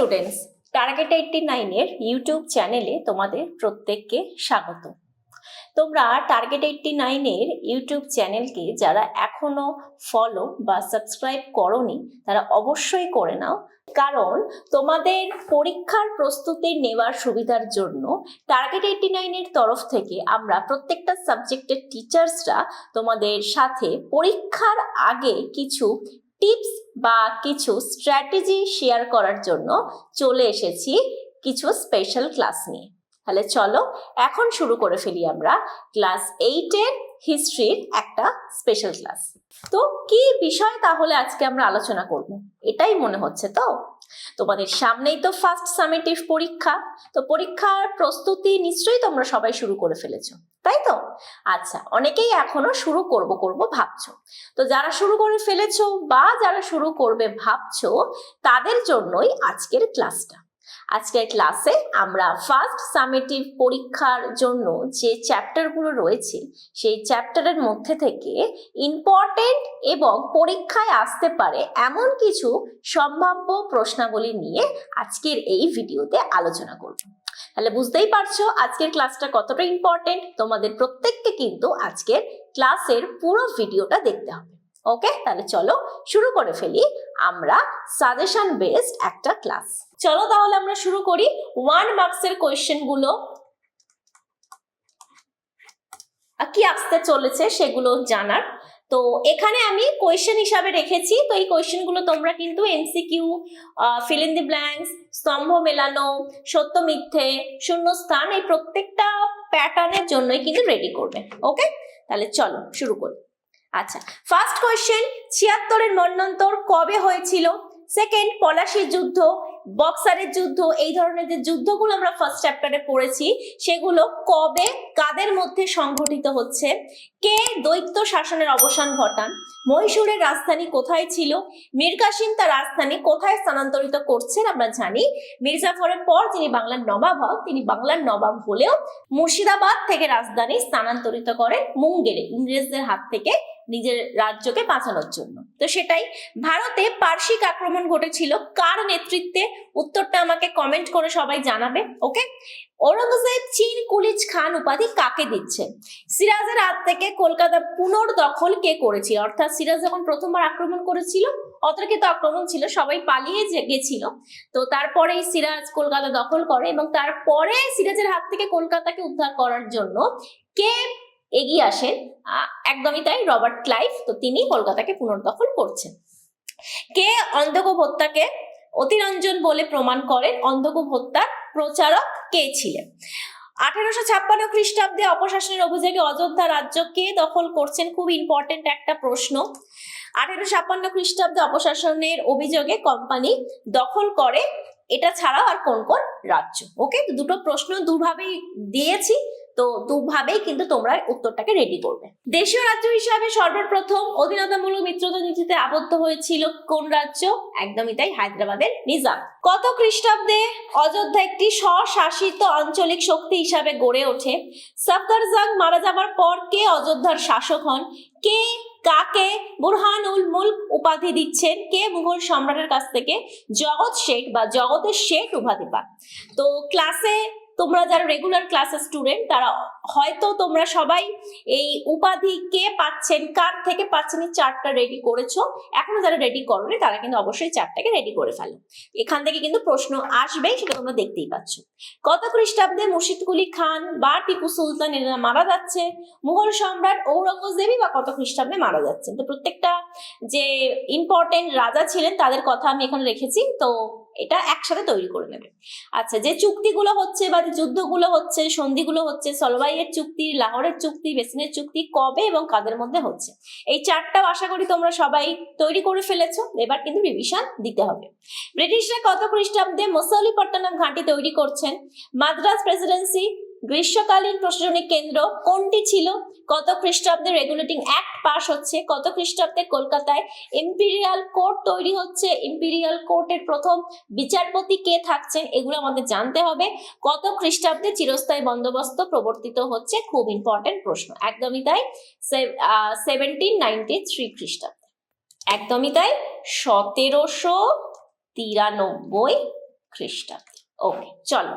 Students target eighty নাইনের YouTube চ্যানেলে তোমাদের প্রত্যেককে স্বাগত। তোমরা টার্গেট এইটটি নাইনের ইউটিউব চ্যানেলকে যারা এখনও ফলো বা সাবস্ক্রাইব করনি, তারা অবশ্যই করে নাও। কারণ তোমাদের পরীক্ষার প্রস্তুতি নেওয়ার সুবিধার জন্য টার্গেট এইটটি নাইনের তরফ থেকে আমরা প্রত্যেকটা সাবজেক্টের টিচার্সরা তোমাদের সাথে পরীক্ষার আগে কিছু টিপস বা কিছু স্ট্র্যাটেজি শেয়ার করার জন্য চলে এসেছি কিছু স্পেশাল ক্লাস নিয়ে। তাহলে চলো এখন শুরু করে ফেলি আমরা ক্লাস এইটের হিস্ট্রির একটা স্পেশাল ক্লাস। তো কি বিষয় তাহলে আজকে আমরা আলোচনা করব? এটাই মনে হচ্ছে তো? তোমাদের সামনেই তো ফার্স্ট সামেটিভ পরীক্ষা, তো পরীক্ষার প্রস্তুতি নিশ্চয়ই তোমরা সবাই শুরু করে ফেলেছো, তাই তো? আচ্ছা অনেকেই এখনও শুরু করব করব ভাবছ। তো যারা শুরু করে ফেলেছো বা যারা শুরু করবে ভাবছ, তাদের জন্যই আজকের ক্লাসটা আজকের ক্লাসে আমরা ফার্স্ট সামেটিভ পরীক্ষার জন্য যে চ্যাপ্টারগুলো রয়েছে, সেই চ্যাপ্টারের মধ্যে থেকে ইম্পর্টেন্ট এবং পরীক্ষায় আসতে পারে এমন কিছু সম্ভাব্য প্রশ্নাবলী নিয়ে আজকের এই ভিডিওতে আলোচনা করব। তাহলে বুঝতেই পারছ আজকের ক্লাসটা কতটা ইম্পর্টেন্ট তোমাদের প্রত্যেককে কিন্তু আজকের ক্লাসের পুরো ভিডিওটা দেখতে হবে। ওকে তাহলে চলো শুরু করে ফেলি। আমরা সাজেশন বেসড একটা ক্লাস চলো তাহলে আমরা শুরু করি ওয়ান মার্কসের কোয়েশ্চেনগুলো। কি আসতে চলেছে সেগুলো জানার। তো এখানে আমি কোয়েশ্চেন হিসাবে রেখেছি। তো এই কোয়েশ্চেনগুলো তোমরা কিন্তু MCQ fill in the blanks স্তম্ভ মেলানো, সত্য মিথ্যে, শূন্যস্থান, এই প্রত্যেকটা প্যাটার্নের জন্যই কিন্তু রেডি করবে। ওকে তাহলে চলো শুরু করি। আচ্ছা ফার্স্ট কোয়েশ্চেন ছিয়াত্তরের মন্বন্তর কবে হয়েছিল? সেকেন্ড পলাশির যুদ্ধ, বক্সারের যুদ্ধ, এই ধরনের যে যুদ্ধগুলো আমরা ফার্স্ট চ্যাপ্টারে পড়েছি, সেগুলো কবে, কাদের মধ্যে সংঘটিত হচ্ছে? কে দৈত্য শাসনের অবসান ঘটান? মহীশূরের রাজধানী কোথায় ছিল? মীর কাসিম তার রাজধানী কোথায় স্থানান্তরিত করছেন আমরা জানি। মির্জাফরের পর যিনি বাংলার নবাব হন, তিনি বাংলার নবাব হলেও মুর্শিদাবাদ থেকে রাজধানী স্থানান্তরিত করেন মুঙ্গেরে, ইংরেজদের হাত থেকে। নিজের রাজ্যকে বাঁচানোর জন্য। তো সেটাই। ভারতে পার্শ্বিক আক্রমণ ঘটেছিল। কার নেতৃত্বে? উত্তরটা আমাকে কমেন্ট করে সবাই জানাবে ওকে ঔরঙ্গজেব চীন কুলিজ খান উপাধি কাকে দিচ্ছে? সিরাজের হাত থেকে কলকাতা পুনর্দখল কে করেছিল অর্থাৎ সিরাজ যখন প্রথমবার আক্রমণ করেছিল, অতর্কিত আক্রমণ ছিল, সবাই পালিয়ে গেছিল, তো তারপরেই সিরাজ কলকাতা দখল করে এবং তারপরে সিরাজের হাত থেকে কলকাতাকে উদ্ধার করার জন্য কে এগিয়ে আসেন। একদমই তাই, রবার্ট ক্লাইভ, তো তিনি কলকাতাকে পুনর্দখল করছেন। কে অন্ধকূপ হত্যাকে অতিরঞ্জন বলে প্রমাণ করেন? অন্ধকূপ হত্যার প্রচারক কে ছিলেন? আঠেরোশো ছাপ্পান্ন খ্রিস্টাব্দে অপশাসনের অভিযোগে অযোধ্যা রাজ্য কে দখল করছেন? খুব ইম্পর্টেন্ট একটা প্রশ্ন। আঠেরোশো ছাপ্পান্ন খ্রিস্টাব্দে অপশাসনের অভিযোগে কোম্পানি দখল করে। এটা ছাড়াও আর কোন কোন রাজ্য? ওকে দুটো প্রশ্ন দুভাবেই দিয়েছি। তো দুভাবেই কিন্তু তোমরা উত্তরটাকে রেডি করবে। দেশীয় রাজ্য হিসাবে সর্বপ্রথম অধীনতামূলক মিত্রতা নীতিতে আবদ্ধ হয়েছিল কোন রাজ্য? একদমই তাই হায়দ্রাবাদের নিজাম। কত খ্রিস্টাব্দে অযোধ্যা একটি স্বশাসিত আঞ্চলিক শক্তি হিসাবে গড়ে ওঠে? সফদরজং মারা যাবার পর কে অযোধ্যার শাসক হন? কে, কাকে বুরহানুল মুলক উপাধি দিচ্ছেন? কে মুঘল সম্রাটের কাছ থেকে? জগৎ শেঠ বা জগতের শেঠ উপাধি পান। তো ক্লাসে তোমরা যারা রেগুলার ক্লাসের স্টুডেন্ট তারা হয়তো তোমরা সবাই এই উপাধি কে পাচ্ছেন, কার থেকে পাচ্ছেন এই চারটা রেডি করেছ। এখনও যারা রেডি করোনি, তারা কিন্তু অবশ্যই চারটাকে রেডি করে ফেলো। এখান থেকে কিন্তু প্রশ্ন আসবেই সেটা তোমরা দেখতেই পাচ্ছ। কত খ্রিস্টাব্দে মুর্শিদ কুলি খান বা টিপু সুলতান এরা মারা যাচ্ছে? মুঘল সম্রাট ঔরঙ্গজেবই বা কত খ্রিস্টাব্দে মারা যাচ্ছেন? তো প্রত্যেকটা যে ইম্পর্টেন্ট রাজা ছিলেন, তাদের কথা আমি এখানে রেখেছি। তো এটা একসাথে তৈরি করে নেবে। আচ্ছা যে চুক্তিগুলো হচ্ছে বা যুদ্ধগুলো হচ্ছে, সন্ধিগুলো হচ্ছে, সলবাইয়ের চুক্তি, লাহোরের চুক্তি বেসিনের চুক্তি কবে এবং কাদের মধ্যে হচ্ছে? এই চারটাও আশা করি তোমরা সবাই তৈরি করে ফেলেছো। এবার কিন্তু রিভিশন দিতে হবে। ব্রিটিশরা কত খ্রিস্টাব্দে মসৌলিপট্টনম ঘাঁটি তৈরি করছেন? মাদ্রাজ প্রেসিডেন্সি গ্রীষ্মকালীন প্রশাসনিক কেন্দ্র কোনটি ছিল? কত খ্রিস্টাব্দে রেগুলেটিং অ্যাক্ট পাস হচ্ছে? কত খ্রিস্টাব্দে কলকাতায় ইম্পিরিয়াল কোর্ট তৈরি হচ্ছে? ইম্পিরিয়াল কোর্টের প্রথম বিচারপতি কে থাকছেন? এগুলো আমাদের জানতে হবে। কত খ্রিস্টাব্দে চিরস্থায়ী বন্দোবস্ত প্রবর্তিত হচ্ছে? খুব ইম্পর্টেন্ট প্রশ্ন। একদমই তাই। সেভেন্টিন নাইনটি থ্রি খ্রিস্টাব্দে। একদমই তাই। সতেরোশো তিরানব্বই খ্রিস্টাব্দে। ওকে চলো।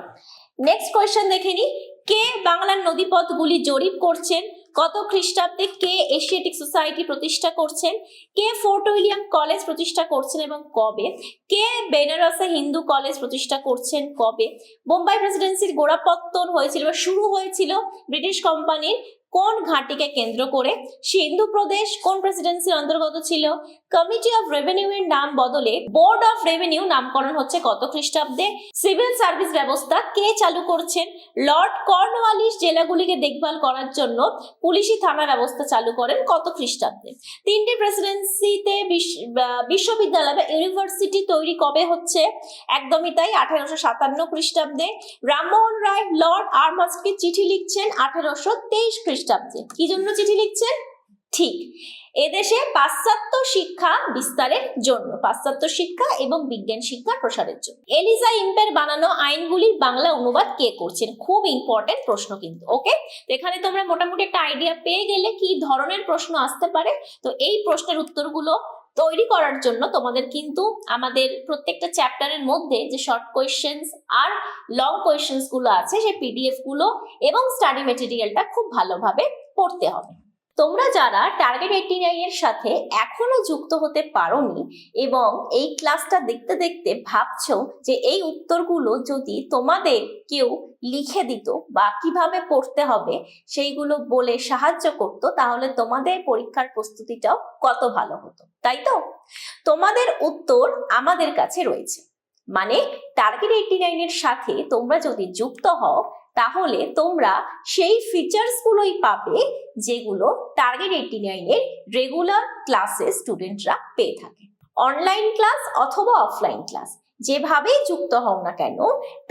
নেক্সট কোয়েশ্চেন দেখে নি। কে বাংলার নদীপথগুলি জরিপ করছেন? কত খ্রিস্টাব্দে কে এশিয়াটিক সোসাইটি প্রতিষ্ঠা করছেন? কে ফোর্ট উইলিয়াম কলেজ প্রতিষ্ঠা করছেন এবং কবে? কে বেনারসে হিন্দু কলেজ প্রতিষ্ঠা করছেন কবে? বোম্বাই প্রেসিডেন্সির গোড়াপত্তন হয়েছিল বা শুরু হয়েছিল ব্রিটিশ কোম্পানির কোন ঘাঁটিকে কেন্দ্র করে সিন্ধু প্রদেশ কোন প্রেসিডেন্সির অন্তর্গত ছিল? কমিটি অফ রেভিনিউ এর নাম বদলে বোর্ড অফ রেভিনিউ নামকরণ হচ্ছে কত খ্রিস্টাব্দে? সিভিল সার্ভিস ব্যবস্থা কে চালু করছেন? লর্ড কর্নওয়ালিস জেলাগুলিকে দেখভাল করার জন্য পুলিশি থানা ব্যবস্থা চালু করেন কত খ্রিস্টাব্দে? তিনটি প্রেসিডেন্সিতে বিশ্ববিদ্যালয় বা ইউনিভার্সিটি তৈরি কবে হচ্ছে? একদমই তাই আঠারোশো সাতান্ন খ্রিস্টাব্দে। রামমোহন রায় লর্ড আর্মাসকে চিঠি লিখছেন আঠারোশো তেইশ খ্রিস্টাব্দে। কি জন্য চিঠি লিখছেন? ঠিক। এদেশে পাশ্চাত্য শিক্ষা বিস্তারের জন্য, পাশ্চাত্য শিক্ষা এবং বিজ্ঞান শিক্ষা প্রসারের জন্য। এলিজা ইম্পের বানানো আইনগুলির বাংলা অনুবাদ কে করছেন? খুব ইম্পর্টেন্ট প্রশ্ন কিন্তু ওকে এখানে তোমরা মোটামুটি একটা আইডিয়া পেয়ে গেলে কি ধরনের প্রশ্ন আসতে পারে? তো এই প্রশ্নের উত্তরগুলো তৈরি করার জন্য তোমাদের কিন্তু আমাদের প্রত্যেকটা চ্যাপ্টারের মধ্যে যে শর্ট কোয়েশ্চেন্স আর লং কোয়েশ্চেন্সগুলো আছে, সেই পিডিএফগুলো এবং স্টাডি মেটেরিয়ালটা খুব ভালোভাবে পড়তে হবে। তোমরা যারা টার্গেট এইটি এর সাথে এখনও যুক্ত হতে পারোনি এবং এই ক্লাসটা দেখতে দেখতে ভাবছ যে এই উত্তরগুলো যদি তোমাদের কেউ লিখে দিত বা কীভাবে পড়তে হবে সেইগুলো বলে সাহায্য করতো, তাহলে তোমাদের পরীক্ষার প্রস্তুতিটাও কত ভালো হতো, তাই তো? তোমাদের উত্তর আমাদের কাছে রয়েছে। মানে টার্গেট এইটি এর সাথে তোমরা যদি যুক্ত হও তাহলে তোমরা সেই ফিচার্স গুলোই পাবে যেগুলো টার্গেট এইটি নাইনের রেগুলার ক্লাসে স্টুডেন্টরা পেয়ে থাকে। অনলাইন ক্লাস অথবা অফলাইন ক্লাস যেভাবেই যুক্ত হও না কেন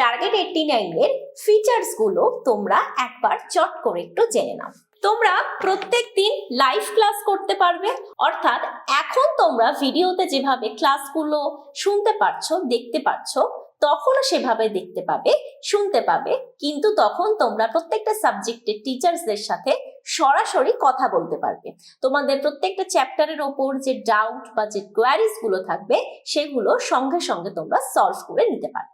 টার্গেট এইটি নাইনের ফিচার্সগুলো তোমরা একবার চট করে একটু জেনে নাও। তোমরা প্রত্যেক দিন লাইভ ক্লাস করতে পারবে, অর্থাৎ এখন তোমরা ভিডিওতে যেভাবে ক্লাসগুলো শুনতে পারছ, দেখতে পারছ তখনও সেভাবে দেখতে পাবে, শুনতে পাবে। কিন্তু তখন তোমরা প্রত্যেকটা সাবজেক্টের টিচার্সদের সাথে সরাসরি কথা বলতে পারবে। তোমাদের প্রত্যেকটা চ্যাপ্টারের ওপর যে ডাউট বা যে কোয়ারিজগুলো থাকবে, সেগুলো সঙ্গে সঙ্গে তোমরা সলভ করে নিতে পারবে।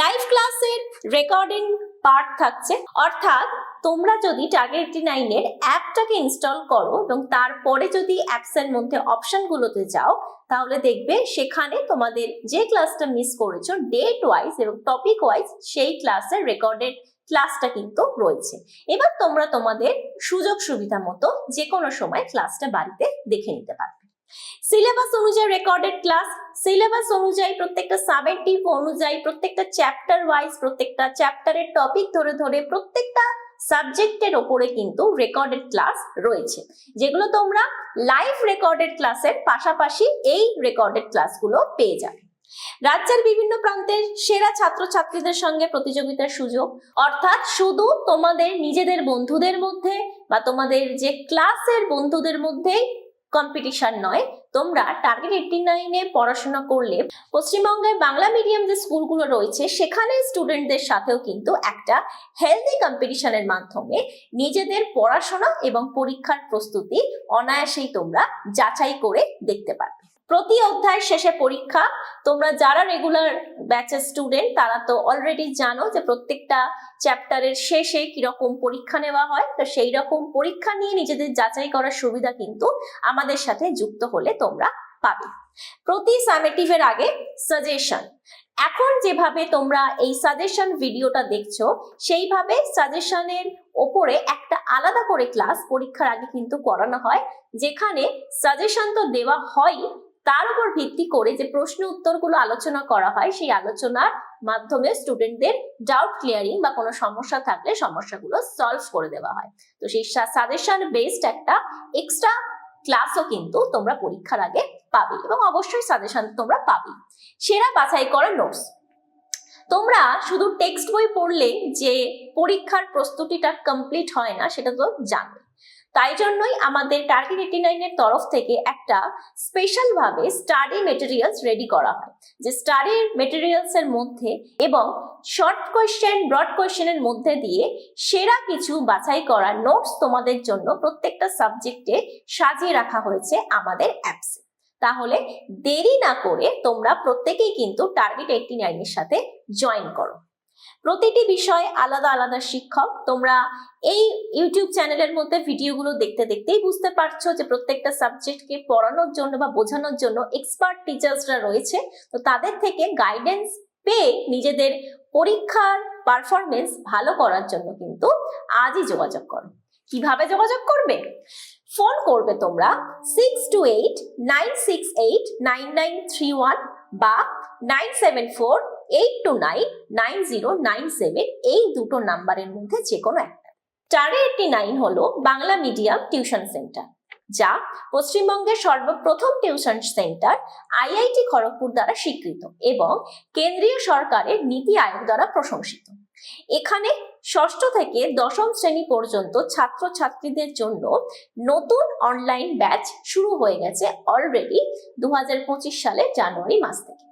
লাইভ ক্লাসের রেকর্ডিং পার্ট থাকছে। অর্থাৎ তোমরা যদি টার্গেট নাইনের অ্যাপটাকে ইনস্টল করো এবং তারপরে যদি অ্যাপসের মধ্যে অপশনগুলোতে যাও, তাহলে দেখবে সেখানে তোমাদের যে ক্লাসটা মিস করেছ ডেট ওয়াইজ এবং টপিক ওয়াইজ সেই ক্লাসের রেকর্ডেড ক্লাসটা কিন্তু রয়েছে। এবার তোমরা তোমাদের সুযোগ সুবিধা মতো যে কোনো সময় ক্লাসটা বাড়িতে দেখে নিতে পারবে সিলেবাস অনুযায়ী রেকর্ডেড ক্লাস সিলেবাস অনুযায়ী প্রত্যেকটা সাবেটিভ অনুযায়ী প্রত্যেকটা চ্যাপ্টার ওয়াইজ প্রত্যেকটা চ্যাপ্টারের টপিক ধরে ধরে প্রত্যেকটা সাবজেক্টের ওপরে কিন্তু রেকর্ডেড ক্লাস রয়েছে। যেগুলো তোমরা লাইভ রেকর্ডেড ক্লাসের পাশাপাশি এই রেকর্ডেড ক্লাসগুলো পেয়ে যাবে। রাজ্যের বিভিন্ন প্রান্তের সেরা ছাত্রছাত্রীদের সঙ্গে প্রতিযোগিতার সুযোগ, অর্থাৎ শুধু তোমাদের নিজেদের বন্ধুদের মধ্যে বা তোমাদের যে ক্লাসের বন্ধুদের মধ্যেই কম্পিটিশন নয়। তোমরা টার্গেট এইটি নাইনে পড়াশোনা করলে পশ্চিমবঙ্গে বাংলা মিডিয়াম যে স্কুলগুলো রয়েছে, সেখানে স্টুডেন্টদের সাথেও কিন্তু একটা হেলদি কম্পিটিশনের মাধ্যমে নিজেদের পড়াশোনা এবং পরীক্ষার প্রস্তুতি অনায়াসেই তোমরা যাচাই করে দেখতে পারবে। প্রতি অধ্যায় শেষে পরীক্ষা। তোমরা যারা রেগুলার ব্যাচের স্টুডেন্ট তারা তো অলরেডি জানো যে প্রত্যেকটা চ্যাপ্টারের শেষে কীরকম পরীক্ষা নেওয়া হয়। তো সেই রকম পরীক্ষা নিয়ে নিজেদের যাচাই করার সুবিধা কিন্তু আমাদের সাথে যুক্ত হলে তোমরা পাবে। প্রতি সামেটিভের আগে সাজেশন এখন যেভাবে তোমরা এই সাজেশন ভিডিওটা দেখছ, সেইভাবে সাজেশনের ওপরে একটা আলাদা করে ক্লাস পরীক্ষার আগে কিন্তু করানো হয়, যেখানে সাজেশন তো দেওয়া হয় তার উপর ভিত্তি করে যে প্রশ্ন উত্তরগুলো আলোচনা করা হয়, সেই আলোচনার মাধ্যমে স্টুডেন্টদের ডাউট ক্লিয়ারিং বা কোনো সমস্যা থাকলে সমস্যাগুলো সলভ করে দেওয়া হয়। তো সেই সাজেশন বেসড একটা এক্সট্রা ক্লাসও কিন্তু তোমরা পরীক্ষার আগে পাবে এবং অবশ্যই সাজেশন তোমরা পাবে। সেরা বাছাই করা নোটস তোমরা শুধু টেক্সট বই পড়লে যে পরীক্ষার প্রস্তুতিটা কমপ্লিট হয় না, সেটা তো জানো তাই জন্যই আমাদের টার্গেট এইটি নাইনের তরফ থেকে একটা স্পেশাল ভাবে স্টাডি মেটেরিয়ালস রেডি করা হয়। যে স্টাডি মেটেরিয়ালস এর মধ্যে এবং শর্ট কোয়েশ্চেন ব্রড কোয়েশ্চেনের মধ্যে দিয়ে সেরা কিছু বাছাই করা নোটস তোমাদের জন্য প্রত্যেকটা সাবজেক্টে সাজিয়ে রাখা হয়েছে আমাদের অ্যাপসে তাহলে দেরি না করে তোমরা প্রত্যেকেই কিন্তু টার্গেট এইটটি নাইনের সাথে জয়েন করো। প্রতিটি বিষয়ে আলাদা আলাদা শিক্ষক। তোমরা এই ইউটিউব চ্যানেলের মধ্যে ভিডিওগুলো দেখতে দেখতেই বুঝতে পারছ যে প্রত্যেকটা সাবজেক্টকে পড়ানোর জন্য বা বোঝানোর জন্য এক্সপার্ট টিচার্সরা রয়েছে। তো তাদের থেকে গাইডেন্স পেয়ে নিজেদের পরীক্ষার পারফরমেন্স ভালো করার জন্য কিন্তু আজই যোগাযোগ করো। কীভাবে যোগাযোগ করবে? ফোন করবে তোমরা six two eight nine six eight nine nine three one বা nine seven four eight two nine nine zero nine seven এই দুটো নাম্বারের মধ্যে যে কোনো একটা। স্টার এইটটি নাইন হলো বাংলা মিডিয়াম টিউশন সেন্টার যা পশ্চিমবঙ্গের সর্বপ্রথম টিউশন সেন্টার আইআইটি খড়গপুর দ্বারা স্বীকৃত এবং কেন্দ্রীয় সরকারের নীতি আয়োগ দ্বারা প্রশংসিত। এখানে ষষ্ঠ থেকে দশম শ্রেণি পর্যন্ত ছাত্রছাত্রীদের জন্য নতুন অনলাইন ব্যাচ শুরু হয়ে গেছে অলরেডি দু সালের জানুয়ারি মাস থেকে।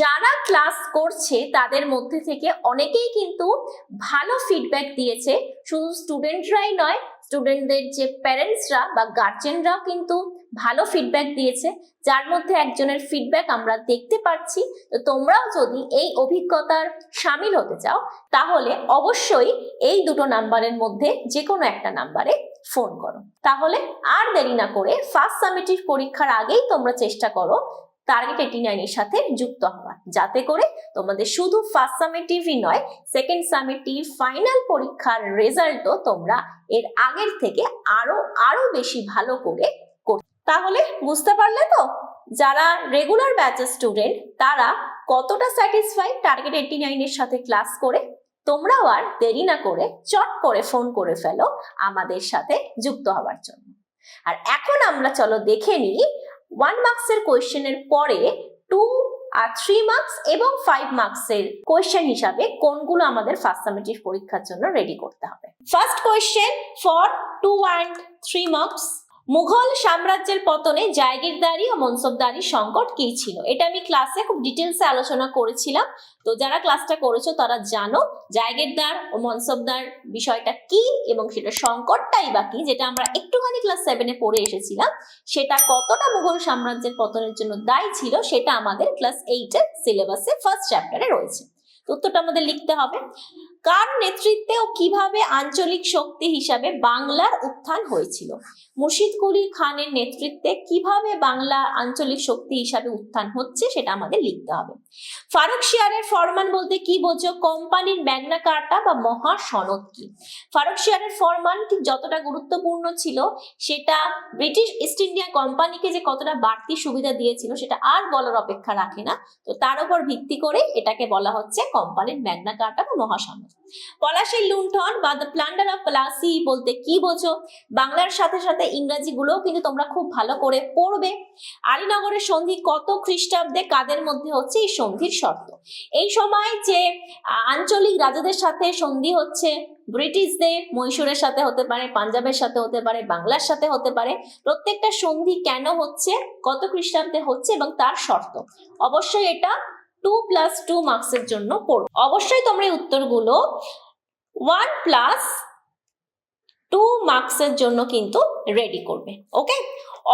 যারা ক্লাস করছে তাদের মধ্যে থেকে অনেকেই কিন্তু ভালো ফিডব্যাক দিয়েছে। শুধু স্টুডেন্টরাই নয় স্টুডেন্টদের যে প্যারেন্টসরা বা গার্জেনরাও কিন্তু ভালো ফিডব্যাক দিয়েছে। যার মধ্যে একজনের ফিডব্যাক আমরা দেখতে পাচ্ছি। তো তোমরাও যদি এই অভিজ্ঞতার সামিল হতে চাও, তাহলে অবশ্যই এই দুটো নাম্বারের মধ্যে যে কোনো একটা নাম্বারে ফোন করো। তাহলে আর দেরি না করে ফার্স্ট সামিটিভ পরীক্ষার আগেই তোমরা চেষ্টা করো টার্গেট এইটি নাইনের সাথে যুক্ত হওয়ার যাতে করে তোমাদের শুধু ফার্স্ট সামিটিভই নয় সেকেন্ড সামিটিভ ফাইনাল পরীক্ষার রেজাল্টও তোমরা এর আগের থেকে আরও আরও বেশি ভালো করে তাহলে বুঝতে পারলে তো? যারা রেগুলার ব্যাচের স্টুডেন্ট তারা কতটা স্যাটিসফাই টার্গেট এইটি নাইনের সাথে ক্লাস করে? তোমরাও আর দেরি না করে চট করে ফোন করে ফেলো আমাদের সাথে যুক্ত হওয়ার জন্য। আর এখন আমরা চলো দেখে নিই ওয়ান মার্কসের কোয়েশ্চেনের পরে টু আর থ্রি মার্কস এবং ফাইভ মার্কসের কোয়েশ্চেন হিসাবে কোনগুলো আমাদের ফার্স্ট সামেটিভ পরীক্ষার জন্য রেডি করতে হবে। First question for two and three marks Mughal সাম্রাজ্যের পতনে জায়গিরদারি ও মনসবদারির সংকট কি ছিল? এটা আমি ক্লাসে খুব ডিটেলসে আলোচনা করেছিলাম। তো যারা ক্লাসটা করেছ, তারা জানো জায়গিরদার ও মনসবদার বিষয়টা কি এবং সেটা সংকটটাই বা কি, যেটা আমরা একটুখানি ক্লাস সেভেনে পড়ে এসেছিলাম। সেটা কতটা মুঘল সাম্রাজ্যের পতনের জন্য দায়ী ছিল, সেটা আমাদের ক্লাস এইটের সিলেবাসে ফার্স্ট চ্যাপ্টারে রয়েছে। উত্তরটা আমাদের লিখতে হবে। কার নেতৃত্বে ও কীভাবে আঞ্চলিক শক্তি হিসাবে বাংলার উত্থান হয়েছিল? মুর্শিদ কুলি খানের নেতৃত্বে কীভাবে বাংলা আঞ্চলিক শক্তি হিসাবে উত্থান হচ্ছে সেটা আমাদের লিখতে হবে। ফারুক শিয়ারের ফরমান বলতে কি বোঝো? কোম্পানির ম্যাগনা কার্টা বা মহা সনদ কি? ফারুক শিয়ারের ফরমান ঠিক যতটা গুরুত্বপূর্ণ ছিল সেটা ব্রিটিশ ইস্ট ইন্ডিয়া কোম্পানিকে যে কতটা বাড়তি সুবিধা দিয়েছিল সেটা আর বলার অপেক্ষা রাখে না। তো তার উপর ভিত্তি করে এটাকে বলা হচ্ছে কোম্পানির ম্যাগনা কার্টা বা মহাসনদ পলাশির লুণ্ঠন বা দ্য প্লান্ডার অফ পলাসি বলতে কি বোঝো? বাংলার সাথে সাথে ইংরাজি গুলোও কিন্তু তোমরা খুব ভালো করে পড়বে। আলীনগরের সন্ধি কত খ্রিস্টাব্দে কাদের মধ্যে হচ্ছে? এই সন্ধির শর্ত। এই সময় যে আঞ্চলিক রাজাদের সাথে সন্ধি হচ্ছে, ব্রিটিশদের, মহীশূরের সাথে হতে পারে, পাঞ্জাবের সাথে হতে পারে, বাংলার সাথে হতে পারে, প্রত্যেকটা সন্ধি কেন হচ্ছে? কত খ্রিস্টাব্দে হচ্ছে এবং তার শর্ত। অবশ্যই এটা টু প্লাস টু মার্কসের জন্য পড়বে। অবশ্যই তোমরা এই উত্তরগুলো ওয়ান প্লাস টু মার্কসের জন্য কিন্তু রেডি করবে ওকে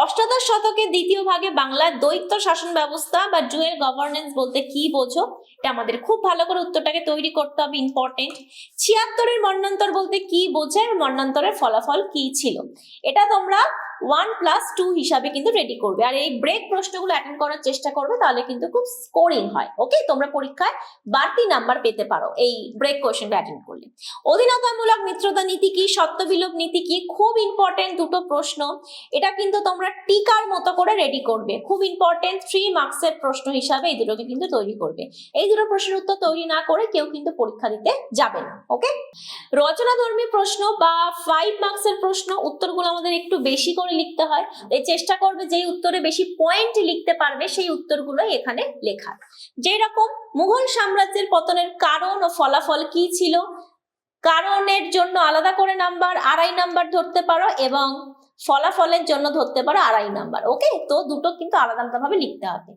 অষ্টাদশ শতকের দ্বিতীয় ভাগে বাংলার দ্বৈত শাসন ব্যবস্থা বা ডুয়েল গভর্নেন্স বলতে কি বোঝো? এটা আমাদের খুব ভালো করে উত্তরটাকে তৈরি করতে হবে ইম্পর্টেন্ট ছিয়াত্তরের মন্বন্তর বলতে কি বোঝায়? আর মন্বন্তরের ফলাফল কি ছিল? এটা তোমরা ওয়ান প্লাস টু হিসাবে কিন্তু রেডি করবে। আর এই ব্রেক প্রশ্নগুলো অ্যাটেন্ড করার চেষ্টা করবে, তাহলে কিন্তু খুব স্কোরিং হয়। ওকে তোমরা পরীক্ষায় বাড়তি নাম্বার পেতে পারো এই ব্রেক কোয়েশ্চেনটা অ্যাটেন্ড করলে। অধীনতামূলক মিত্রতা নীতি কি, সত্যবিলোপ নীতি কি? খুব ইম্পর্টেন্ট দুটো প্রশ্ন। এটা কিন্তু তোমরা টিকার মতো করে রেডি করবে। খুব ইম্পর্টেন্ট থ্রি মার্কসের প্রশ্ন হিসাবে এই দুটোকে কিন্তু তৈরি করবে। এই দুটো প্রশ্নের উত্তর তৈরি না করে কেউ কিন্তু পরীক্ষা দিতে যাবে না। ওকে রচনাধর্মী প্রশ্ন বা ফাইভ মার্কসের প্রশ্ন, উত্তরগুলো আমাদের একটু বেশি করে লিখতে হয়। এই চেষ্টা করবে যেই উত্তরে বেশি পয়েন্ট লিখতে পারবে, সেই উত্তরগুলোই এখানে লেখার যেই রকম মুঘল সাম্রাজ্যের পতনের কারণ ও ফলাফল কি ছিল? কারণের জন্য আলাদা করে নাম্বার আড়াই নাম্বার ধরতে পারো এবং ফলাফলের জন্য ধরতে পারো আড়াই নাম্বার ওকে তো দুটো কিন্তু আলাদা আলাদা ভাবে লিখতে হবে।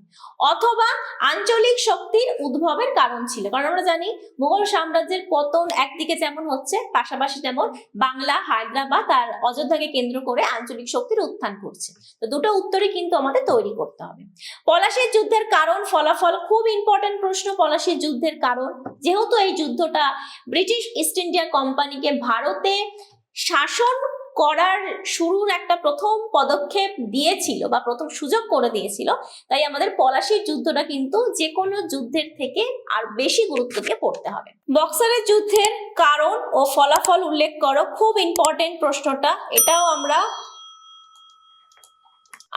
অথবা আঞ্চলিক শক্তির উদ্ভবের কারণ ছিল, কারণ আমরা জানি মুঘল সাম্রাজ্যের পতন একদিকে যেমন হচ্ছে, পাশাপাশি যেমন বাংলা, হায়দ্রাবাদ আর অযোধ্যাকে কেন্দ্র করে আঞ্চলিক শক্তির উত্থান করছে তো দুটো উত্তরই কিন্তু আমাদের তৈরি করতে হবে। পলাশির যুদ্ধের কারণ, ফলাফল খুব ইম্পর্টেন্ট প্রশ্ন, পলাশির যুদ্ধের কারণ। যেহেতু এই যুদ্ধটা ব্রিটিশ ইস্ট ইন্ডিয়া কোম্পানিকে ভারতে শাসন করার শুরুর একটা প্রথম পদক্ষেপ দিয়েছিল বা প্রথম সুযোগ করে দিয়েছিল, তাই আমাদের পলাশির যুদ্ধটা কিন্তু যে কোনো যুদ্ধের থেকে আর বেশি গুরুত্বকে পড়তে হবে। বক্সারের যুদ্ধের কারণ ও ফলাফল উল্লেখ করো, খুব ইম্পর্টেন্ট প্রশ্নটা, এটাও আমরা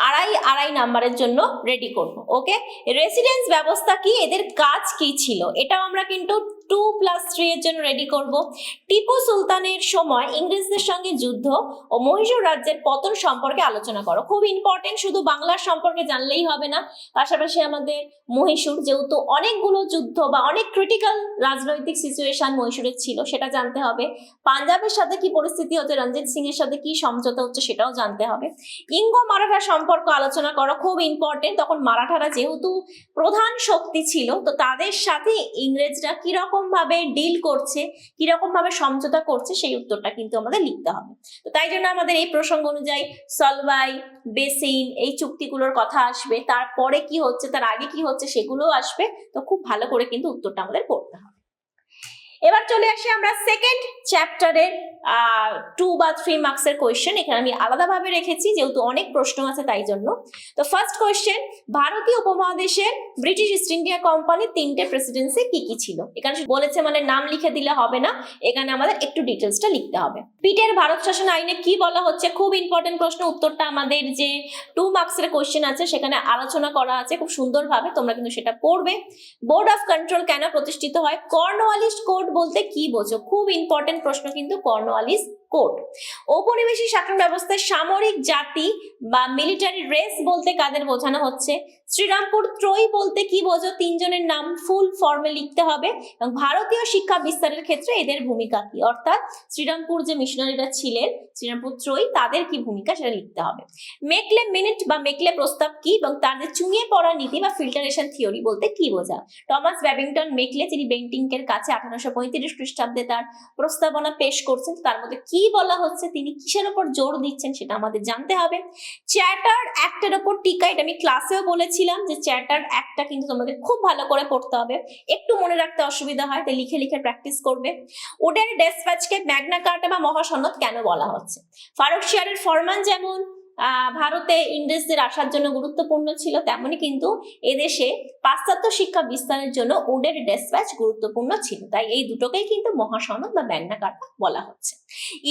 আড়াই আড়াই নাম্বারের জন্য রেডি করব ওকে রেসিডেন্স ব্যবস্থা কি? এদের কাজ কি ছিল? এটাও আমরা কিন্তু টু প্লাস থ্রি এর জন্য রেডি করব। টিপু সুলতানের সময় ইংরেজদের সঙ্গে যুদ্ধ ও মহীশূর রাজ্যের পতন সম্পর্কে আলোচনা করো। খুব ইম্পর্টেন্ট শুধু বাংলার সম্পর্কে জানলেই হবে না। পাশাপাশি আমাদের মহীশূর যেহেতু অনেকগুলো যুদ্ধ বা অনেক ক্রিটিক্যাল রাজনৈতিক সিচুয়েশন মহীশূরের ছিল, সেটা জানতে হবে। পাঞ্জাবের সাথে কি পরিস্থিতি হচ্ছে? রঞ্জিত সিং এর সাথে কি সমঝোতা হচ্ছে সেটাও জানতে হবে। ইঙ্গ মারাঠা সম্পর্ক আলোচনা করো, খুব ইম্পর্টেন্ট তখন মারাঠারা যেহেতু প্রধান শক্তি ছিল, তো তাদের সাথে ইংরেজরা কীরকম ভাবে ডিল করছে কীরকম ভাবে সমঝোতা করছে সেই উত্তরটা কিন্তু আমাদের লিখতে হবে। তো তাই জন্য আমাদের এই প্রসঙ্গ অনুযায়ী সলভাই বেসিন এই চুক্তিগুলোর কথা আসবে, তারপরে কি হচ্ছে, তার আগে কি হচ্ছে সেগুলোও আসবে, তো খুব ভালো করে কিন্তু উত্তরটা আমাদের পড়তে হবে। এবার চলে আসি আমরা সেকেন্ড চ্যাপ্টারের টু বা থ্রি মার্কসের কোয়েশ্চেন এখানে আমি আলাদাভাবে রেখেছি, যেহেতু অনেক প্রশ্ন আছে তাই জন্য। তো ফার্স্ট কোয়েশ্চেন ভারতীয় উপমহাদেশের ব্রিটিশ ইস্ট ইন্ডিয়া কোম্পানির তিনটে প্রেসিডেন্সি কি কি ছিল? এখানে বলেছে মানে নাম লিখে দিলে হবে না, এখানে আমাদের একটু ডিটেলসটা লিখতে হবে। পিটের ভারত শাসন আইনে কি বলা হচ্ছে? খুব ইম্পর্টেন্ট প্রশ্ন, উত্তরটা আমাদের যে টু মার্কসের কোয়েশ্চেন আছে, সেখানে আলোচনা করা আছে খুব সুন্দরভাবে, তোমরা কিন্তু সেটা পড়বে। বোর্ড অফ কন্ট্রোল কেন প্রতিষ্ঠিত হয়? কর্নওয়ালিস কোড বলতে কি বোঝো? খুব ইম্পর্টেন্ট প্রশ্ন কিন্তু কর্নওয়ালিস কোড। ঔপনিবেশিক শাসন ব্যবস্থায় সামরিক জাতি বা মিলিটারি রেস বলতে কাদের বোঝানো হচ্ছে? শ্রীরামপুর ত্রয়ী বলতে কি বোঝো? তিনজনের নাম ফুল ফর্মে লিখতে হবে। এবং ভারতীয় শিক্ষা বিস্তারের ক্ষেত্রে এদের ভূমিকা কি? অর্থাৎ শ্রীরামপুর যে মিশনারিরা ছিলেন, শ্রীরামপুর ত্রয়ী, তাদের কি ভূমিকা সেটা লিখতে হবে। মেকলে মিনিট বা মেকলে প্রস্তাব কি? এবং তাদের চুঙিয়ে পড়া নীতি বা ফিল্টারেশন থিওরি বলতে কি বোঝা? টমাস ব্যাবিংটন মেকলে যিনি বেন্টিংকের কাছে আঠারোশো পঁয়ত্রিশ খ্রিস্টাব্দে তার প্রস্তাবনা পেশ করছেন, তার মধ্যে কি বলা হচ্ছে, তিনি কিসের ওপর জোর দিচ্ছেন সেটা আমাদের জানতে হবে। চ্যাটার অ্যাক্টের ওপর টিকা, এটা আমি ক্লাসেও বলেছিলাম যে চ্যাটার অ্যাক্টটা কিন্তু তোমাকে খুব ভালো করে পড়তে হবে। একটু মনে রাখতে অসুবিধা হয়, তাই লিখে লিখে প্র্যাকটিস করবে। ওডের ডেসপ্যাচকে ম্যাগনা কার্টা বা মহাসনদ কেন বলা হচ্ছে? ফারুক শিয়ারের ফরমান যেমন ভারতে ইংরেজদের আসার জন্য গুরুত্বপূর্ণ ছিল তেমনি কিন্তু এদেশে পাশ্চাত্য শিক্ষা বিস্তারের জন্য ওডের ডেসপ্যাচ গুরুত্বপূর্ণ ছিল। তাই এই দুটোকেই কিন্তু মহাসনদ বা ম্যাগনা বলা হচ্ছে।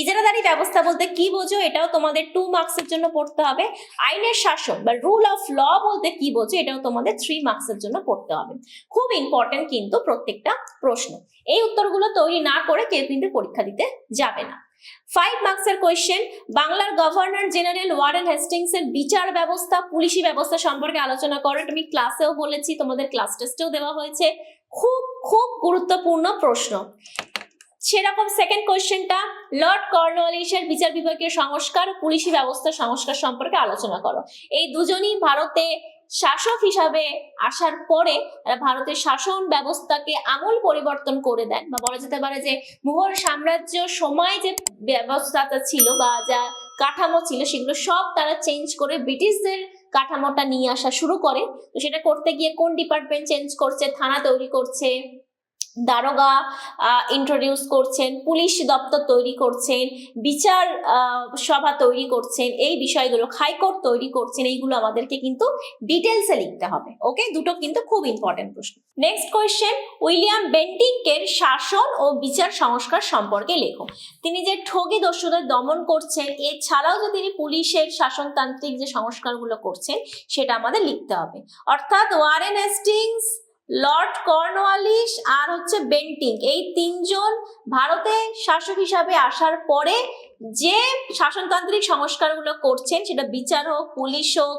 ইজারাদারি ব্যবস্থা বলতে কি বোঝো এটাও তোমাদের টু মার্কসের জন্য পড়তে হবে। আইনের শাসন বা রুল অফ ল বলতে কি বোঝো এটাও তোমাদের থ্রি মার্কসের জন্য পড়তে হবে। খুব ইম্পর্টেন্ট কিন্তু প্রত্যেকটা প্রশ্ন। এই উত্তরগুলো তৈরি না করে কেউ কিন্তু পরীক্ষা দিতে যাবে না। ফাইভ মার্কসের কোয়েশ্চেন বাংলার গভর্নর জেনারেল ওয়ারেন হেস্টিংস এর বিচার ব্যবস্থা, পুলিশি ব্যবস্থা সম্পর্কে আলোচনা করো। আমি ক্লাসেও বলেছি, তোমাদের ক্লাস টেস্টেও দেওয়া হয়েছে। খুব খুব গুরুত্বপূর্ণ প্রশ্ন। সেরকম সেকেন্ড কোয়েশ্চেনটা লর্ড কর্নওয়ালিসের বিচার বিভাগীয় সংস্কার, পুলিশি ব্যবস্থা সংস্কার সম্পর্কে আলোচনা করো। এই দুজনই ভারতে শাসক হিসাবে আসার পরে ভারতের শাসন ব্যবস্থাকে আমূল পরিবর্তন করে দেন বা বলা যেতে পারে যে মুঘল সাম্রাজ্য সময় যে ব্যবস্থাটা ছিল বা যা কাঠামো ছিল, সেগুলো সব তারা চেঞ্জ করে ব্রিটিশদের কাঠামোটা নিয়ে আসা শুরু করে। তো সেটা করতে গিয়ে কোন ডিপার্টমেন্ট চেঞ্জ করছে, থানা তৈরি করছে দারোগা ইন্ট্রোডিউস করছেন, পুলিশ দপ্তর তৈরি করছেন, বিচার সভা তৈরি করছেন, এই বিষয়গুলো, হাইকোর্ট তৈরি করছেন, এইগুলো আমাদেরকে কিন্তু ডিটেলসে লিখতে হবে ওকে দুটো কিন্তু খুব ইম্পর্টেন্ট প্রশ্ন। নেক্সট কোয়েশ্চেন উইলিয়াম বেন্টিংকের শাসন ও বিচার সংস্কার সম্পর্কে লেখো। তিনি যে ঠগি দস্যুদের দমন করছেন, এছাড়াও যে তিনি পুলিশের শাসনতান্ত্রিক যে সংস্কারগুলো করছেন, সেটা আমাদের লিখতে হবে। অর্থাৎ ওয়ারেন হেস্টিংস লর্ড কর্নওয়ালিস আর হচ্ছে বেন্টিং। এই তিনজন ভারতে শাসক হিসাবে আসার পরে যে শাসনতান্ত্রিক সংস্কারগুলো করছেন, সেটা বিচার হোক, পুলিশ হোক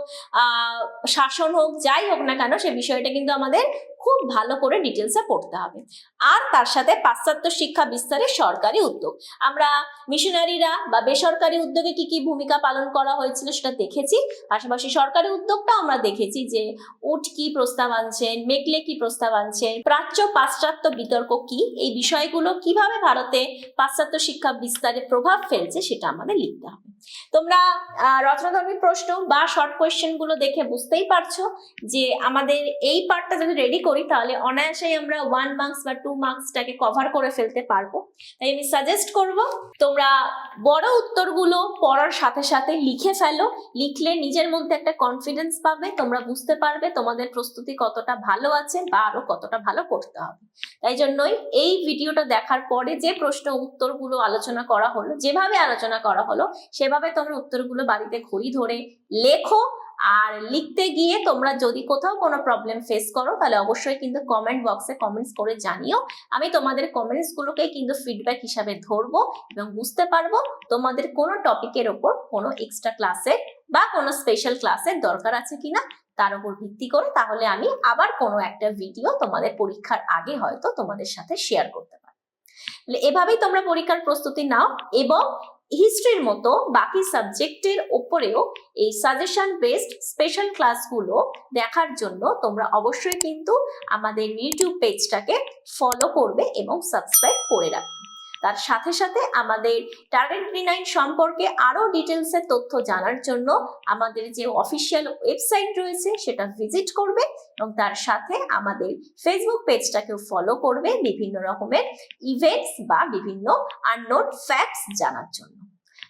শাসন হোক, যাই হোক না কেন, সে বিষয়টা কিন্তু আমাদের খুব ভালো করে ডিটেলসে পড়তে হবে। আর তার সাথে পাশ্চাত্য শিক্ষা বিস্তারে সরকারি উদ্যোগ। আমরা মিশনারিরা বা বেসরকারি উদ্যোগে কি কি ভূমিকা পালন করা হয়েছিল সেটা দেখেছি। পাশাপাশি সরকারি উদ্যোগটা আমরা দেখেছি যে উট কি প্রস্তাব আনছেন, মেকলে কি প্রস্তাব আনছেন, প্রাচ্য পাশ্চাত্য বিতর্ক কি, এই বিষয়গুলো কীভাবে ভারতে পাশ্চাত্য শিক্ষা বিস্তারে প্রভাব ফেলছে সেটা আমাদের লিখতে হবে। তোমরা রচনাধর্মী প্রশ্ন বা শর্ট কোয়েশ্চেনগুলো দেখে বুঝতেই পারছ যে আমাদের এই পার্টটা যদি রেডি করি তাহলে অনায়াসেই আমরা ওয়ান মার্কস বা টু মার্কসটাকে কভার করে ফেলতে পারব। তাই আমি সাজেস্ট করব, তোমরা বড় উত্তরগুলো পড়ার সাথে সাথে লিখে ফেলো। লিখলে নিজের মধ্যে একটা কনফিডেন্স পাবে, তোমরা বুঝতে পারবে তোমাদের প্রস্তুতি কতটা ভালো আছে বা আরও কতটা ভালো করতে হবে। তাই জন্যই এই ভিডিওটা দেখার পরে যে প্রশ্ন উত্তরগুলো আলোচনা করা হলো, যেভাবে আলোচনা করা হলো, সেভাবে তোমরা উত্তরগুলো বাড়িতে ঘড়ি ধরে লেখো আর লিখতে গিয়ে তোমরা যদি কোথাও কোনো প্রবলেম ফেস করো, তাহলে অবশ্যই কিন্তু কমেন্ট বক্সে কমেন্টস করে জানিও। আমি তোমাদের কমেন্টস গুলোকে কিন্তু ফিডব্যাক হিসাবে ধরবো এবং বুঝতে পারব তোমাদের কোনো টপিকের ওপর কোনো এক্সট্রা ক্লাসে বা কোনো স্পেশাল ক্লাসের দরকার আছে কিনা, তার উপর ভিত্তি করে তাহলে আমি আবার কোনো একটা ভিডিও তোমাদের পরীক্ষার আগে হয়তো তোমাদের সাথে শেয়ার করতে পারি এভাবেই তোমরা পরীক্ষার প্রস্তুতি নাও এবং হিস্ট্রির মতো বাকি সাবজেক্টের ওপরেও এই সাজেশন বেসড স্পেশাল ক্লাসগুলো দেখার জন্য তোমরা অবশ্যই কিন্তু আমাদের ইউটিউব পেজটাকে ফলো করবে এবং সাবস্ক্রাইব করে রাখবে। তার সাথে সাথে আমাদের টার্গেট থ্রি নাইন সম্পর্কে আরও ডিটেলসের তথ্য জানার জন্য আমাদের যে অফিসিয়াল ওয়েবসাইট রয়েছে সেটা ভিজিট করবে এবং তার সাথে আমাদের ফেসবুক পেজটাকেও ফলো করবে বিভিন্ন রকমের ইভেন্টস বা বিভিন্ন আননোন ফ্যাক্টস জানার জন্য।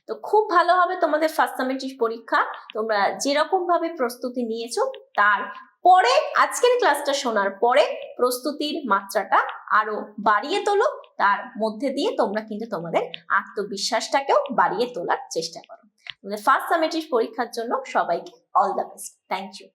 তো খুব ভালো হবে তোমাদের ফার্স্ট সেমিস্টার পরীক্ষা। তোমরা যেরকম ভাবে প্রস্তুতি নিয়েছো, তার পরে আজকের ক্লাসটা শোনার পরে প্রস্তুতির মাত্রাটা আরও বাড়িয়ে তোলো। তার মধ্যে দিয়ে তোমরা কিন্তু তোমাদের আত্মবিশ্বাসটাকেও বাড়িয়ে তোলার চেষ্টা করো। ফার্স্ট সামেটিভ পরীক্ষার জন্য সবাইকে all the best thank you